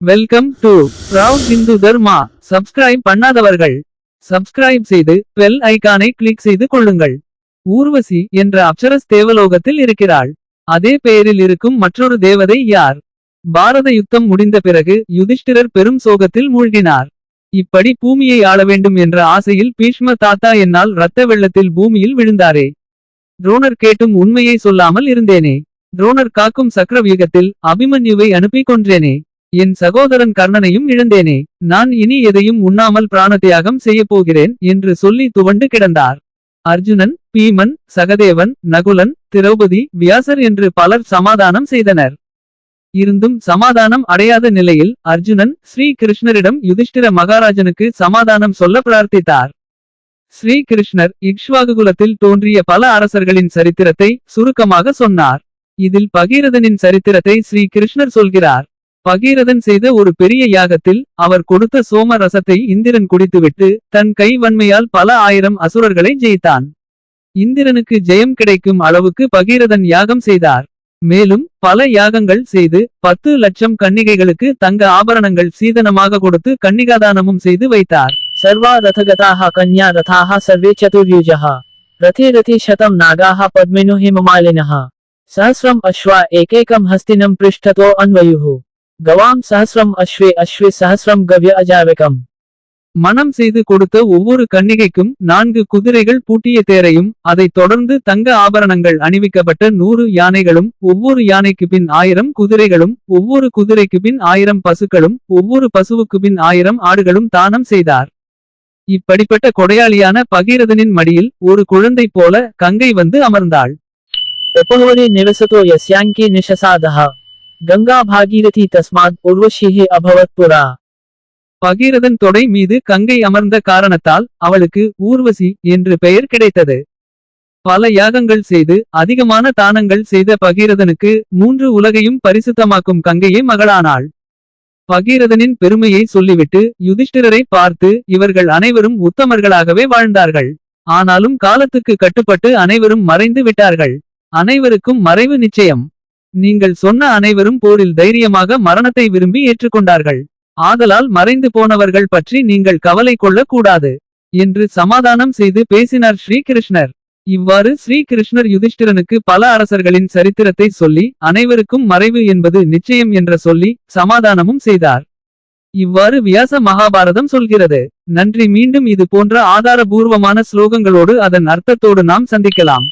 Welcome to Proud Hindu Dharma subscribe பண்ணாதவர்கள் subscribe செய்து bell ஐக்கானை click செய்து கொள்ளுங்கள். ஊர்வசி என்ற அப்சரஸ் தேவலோகத்தில் இருக்கிறாள். அதே பெயரில் இருக்கும் மற்றொரு தேவதை யார்? பாரத யுத்தம் முடிந்த பிறகு யுதிஷ்டிரர் பெரும் சோகத்தில் மூழ்கினார். இப்படி பூமியை ஆள வேண்டும் என்ற ஆசையில் பீஷ்ம தாத்தா என்னால் இரத்த வெள்ளத்தில் பூமியில் விழுந்தாரே. துரோணர் கேட்டும் உண்மையை சொல்லாமல் இருந்தேனே. துரோணர் காக்கும் சக்கரவியூகத்தில் அபிமன்யுவை அனுப்பி கொன்றேனே. என் சகோதரன் கர்ணனையும் இழந்தேனே நான் இனி எதையும் உண்ணாமல் பிராணத்தியாகம் செய்யப் போகிறேன் என்று சொல்லி துவண்டு கிடந்தார். அர்ஜுனன் பீமன் சகதேவன் நகுலன் திரௌபதி வியாசர் என்று பலர் சமாதானம் செய்தனர். இருந்தும் சமாதானம் அடையாத நிலையில் அர்ஜுனன் ஸ்ரீ கிருஷ்ணரிடம் யுதிஷ்டிர மகாராஜனுக்கு சமாதானம் சொல்ல பிரார்த்தித்தார். ஸ்ரீ கிருஷ்ணர் இக்ஷ்வாகுகுலத்தில் தோன்றிய பல அரசர்களின் சரித்திரத்தை சுருக்கமாக சொன்னார். இதில் பகீரதனின் சரித்திரத்தை ஸ்ரீ கிருஷ்ணர் சொல்கிறார். பகீரதன் செய்த ஒரு பெரிய யாகத்தில் அவர் கொடுத்த சோம ரசத்தை இந்திரன் குடித்துவிட்டு தன் கை வன்மையால் பல ஆயிரம் அசுரர்களை ஜெயித்தான். இந்திரனுக்கு ஜெயம் கிடைக்கும் அளவுக்கு பகீரதன் யாகம் செய்தார். மேலும் பல யாகங்கள் செய்து பத்து லட்சம் கன்னிகைகளுக்கு தங்க ஆபரணங்கள் சீதனமாக கொடுத்து கன்னிகாதானமும் செய்து வைத்தார். சர்வா ரதகதாக கன்யா ரதாக சர்வே சதுர்யுஜா ரதே ரதி சதம் நாகாக பத்மினு ஹிமமாலினா சஹசிரம் அஸ்வா ஏகேகம் ஹஸ்தினம் பிருஷ்டதோ அன்வயு கவாம் சஹஸ்ரம் அஸ்வே அஸ்வே சஹஸ்ரம் கவ்ய அஜாவகம். மனம் செய்து கொடுத்த ஒவ்வொரு கன்னிகைக்கும் நான்கு குதிரைகள் பூட்டிய தேரையும் அதைத் தொடர்ந்து தங்க ஆபரணங்கள் அணிவிக்கப்பட்ட நூறு யானைகளும் ஒவ்வொரு யானைக்கு பின் ஆயிரம் குதிரைகளும் ஒவ்வொரு குதிரைக்கு பின் ஆயிரம் பசுக்களும் ஒவ்வொரு பசுவுக்கு பின் ஆயிரம் ஆடுகளும் தானம் செய்தார். இப்படிப்பட்ட கொடையாளியான பகீரதனின் மடியில் ஒரு குழந்தை போல கங்கை வந்து அமர்ந்தாள். எப்போது நிலசதோ எஸ்யாங்கி நிஷசாதஹா. கங்கா பாகீரதி தஸ்மாத் உர்வஷிஹே அபவத் புரா. பகீரதன் தொடை மீது கங்கை அமர்ந்த காரணத்தால் அவளுக்கு ஊர்வசி என்று பெயர் கிடைத்தது. பல யாகங்கள் செய்து அதிகமான தானங்கள் செய்த பகீரதனுக்கு மூன்று உலகையும் பரிசுத்தமாக்கும் கங்கையே மகளானாள். பகீரதனின் பெருமையை சொல்லிவிட்டு யுதிஷ்டிரரை பார்த்து இவர்கள் அனைவரும் உத்தமர்களாகவே வாழ்ந்தார்கள். ஆனாலும் காலத்துக்கு கட்டுப்பட்டு அனைவரும் மறைந்து விட்டார்கள். அனைவருக்கும் மறைவு நிச்சயம். நீங்கள் சொன்ன அனைவரும் போரில் தைரியமாக மரணத்தை விரும்பி ஏற்றுக்கொண்டார்கள். ஆதலால் மறைந்து போனவர்கள் பற்றி நீங்கள் கவலை கொள்ளக் கூடாது என்று சமாதானம் செய்து பேசினார் ஸ்ரீகிருஷ்ணர். இவ்வாறு ஸ்ரீகிருஷ்ணர் யுதிஷ்டிரனுக்கு பல அரசர்களின் சரித்திரத்தை சொல்லி அனைவருக்கும் மறைவு என்பது நிச்சயம் என்ற சொல்லி சமாதானமும் செய்தார். இவ்வாறு வியாச மகாபாரதம் சொல்கிறது. நன்றி மீண்டும் இது போன்ற ஆதாரபூர்வமான ஸ்லோகங்களோடு அதன் அர்த்தத்தோடு நாம் சந்திக்கலாம்.